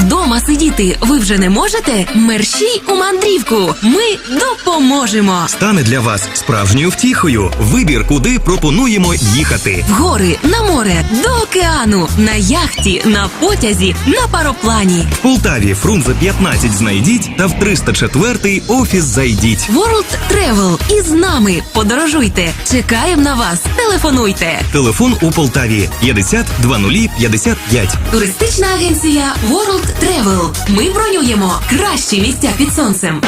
Вдома сидіти ви вже не можете? Мерщій у мандрівку. Ми допоможемо. Стане для вас справжньою втіхою. Вибір, куди пропонуємо їхати. В гори, на море, до океану, на яхті, на потязі, на пароплані. В Полтаві Фрунзе 15 знайдіть та в 304 офіс зайдіть. World Travel. Із нами подорожуйте. Чекаємо на вас. Телефонуйте. Телефон у Полтаві 50 20 55. Туристична агенція World Travel. Ми бронюємо кращі місця під сонцем.